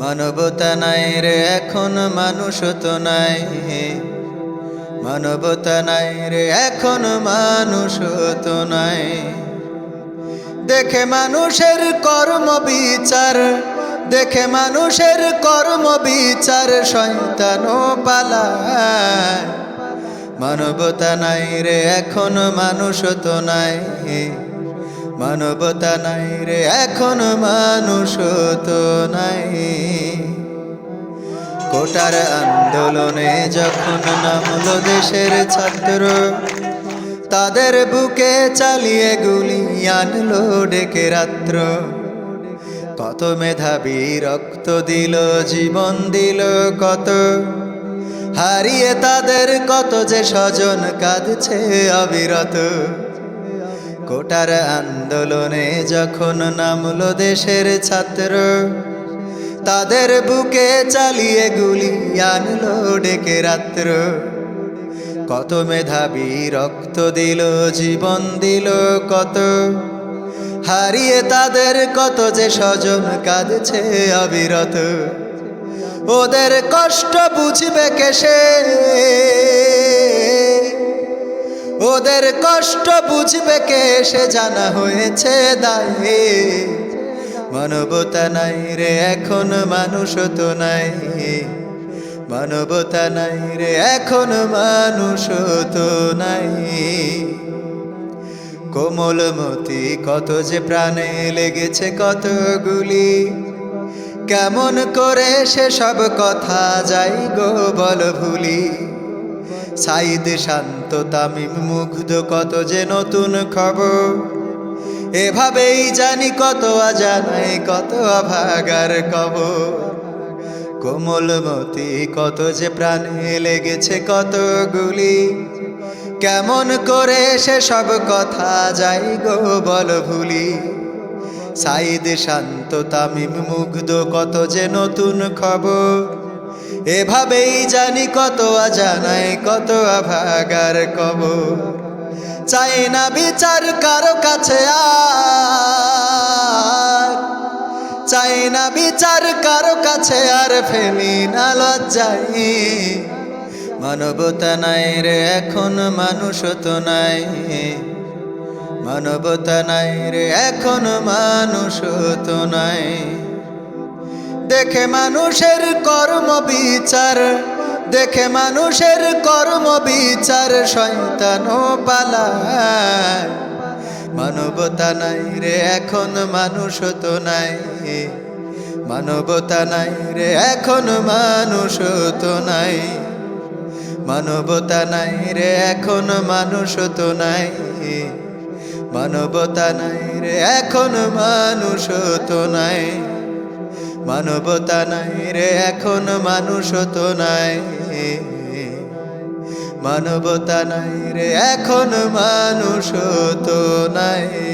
মানবতা নাই রে, এখন মানুষ তো নাই। মানবতা নাই রে, এখন মানুষ তো নাই। দেখে মানুষের কর্ম বিচার, দেখে মানুষের কর্ম বিচার শয়তান পালায়। মানবতা নাই রে, এখন মানুষ তো নাই। মানবতা নাই রে, এখন মানুষ তো নাই। কোটার আন্দোলনে যখন নামলো দেশের ছাত্র, তাদের বুকে চালিয়ে গুলি আনলো ডেকে রাত্র। কত মেধাবী রক্ত দিল, জীবন দিল কত। হারিয়ে তাদের কত যে স্বজন কাঁদছে অবিরত। কোটার আন্দোলনে যখন নামলো দেশের ছাত্র, তাদের বুকে চালিয়ে গুলি আনলো ডেকে রাত্র। কত মেধাবী রক্ত দিল, জীবন দিল কত? হারিয়ে তাদের কত যে স্বজন কাঁদছে অবিরত? ওদের কষ্ট বুঝবে কেসে ওদের কষ্ট বুঝবে কে? সে জানা হয়েছে দায়ে। মানবতা নাই রে, এখন মানুষ তো নাই। মানবতা নাই রে, এখন মানুষ তো নাই। কোমলমতি কত যে প্রাণে লেগেছে কতগুলি। কেমন করে সে সব কথা যাই গো বল ভুলি। সাইদ শান্ত তামিম মুগ্ধ, কত যে নতুন খবর? এভাবেই জানি কত অজানাই কত অভাগার কবর। কোমলমতি, কত যে প্রাণে লেগেছে কত গুলি কেমন করে সে সব কথা যাই গো বল ভুলি। সাইদ শান্ত তামিম মুগ্ধ, কত যে নতুন খবর। এভাবেই জানি কত অজানাই কত অভাগার কবর। চাই না বিচার কারও কাছে আর। চাই না বিচার কারও কাছে আর ফেলি না লজ্জাই মানবতা নাই রে, এখন মানুষ তো নাই। মানবতা নাই রে, এখন মানুষ তো নাই। দেখে মানুষের কর্ম বিচার, দেখে মানুষের কর্ম বিচার শয়তান পালায়। মানবতা নাই রে, এখন মানুষ তো নাই। মানবতা নাই রে, এখন মানুষ তো নাই। মানবতা নাই রে, এখন মানুষ তো নাই। মানবতা নাই রে, এখন মানুষ তো নাই। মানবতা নাই রে এখন মানুষ তো নাই। মানবতা নাই রে এখন মানুষ তো নাই।